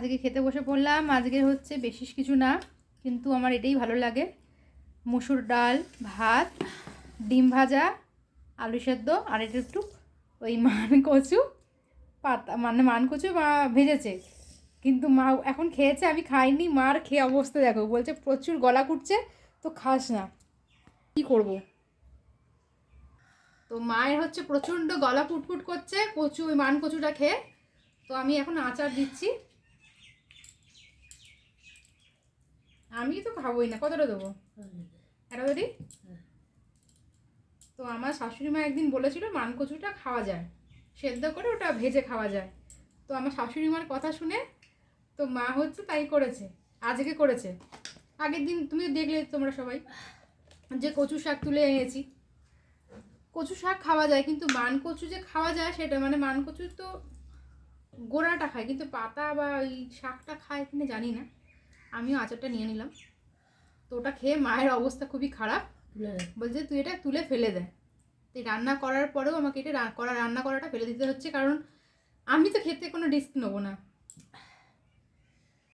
আজকে খেতে বসে পড়লাম। আজকে হচ্ছে বেশি কিছু না, কিন্তু আমার এটাই ভালো লাগে। মুসুর ডাল, ভাত, ডিম ভাজা, আলু সেদ্ধ, আর এটা একটু ওই মান কচু পাতা মানে মান কচু মা ভেজেছে। কিন্তু মা এখন খেয়েছে, আমি খাইনি। মার খেয়ে অবস্থা দেখো, বলছে প্রচুর গলা কুটছে, তো খাস না। কী করব? তো মায়ের হচ্ছে প্রচণ্ড গলা কুটকুট করছে, কচু ওই মান কচুটা খেয়ে। তো আমি এখন আচার দিচ্ছি। আমি তো খাবোই না, কতটা দেবো? একটা দিদি তো আমার শাশুড়ি মা একদিন বলেছিল মান কচুটা খাওয়া যায়। সেদ্ধ করে ওটা ভেজে খাওয়া যায়। তো আমার শাশুড়ি মার কথা শুনে তো মা হচ্ছে তাই করেছে, আজকে করেছে। আগের দিন তুমি দেখলে তোমরা সবাই, যে কচু শাক তুলে এনেছি। কচু শাক খাওয়া যায়, কিন্তু মান কচু যে খাওয়া যায় সেটা মানে মান কচু তো গোড়াটা খায়, কিন্তু পাতা বা ওই শাকটা খায় কিনা জানি না। আমিও আচারটা নিয়ে নিলাম। তো ওটা খেয়ে মায়ের অবস্থা খুবই খারাপ। বলছে তুই এটা তুলে ফেলে দে। তো রান্না করার পরেও আমাকে এটা করা রান্না করাটা ফেলে দিতে হচ্ছে। কারণ আমি তো খেতে কোনো রিস্ক নেব না।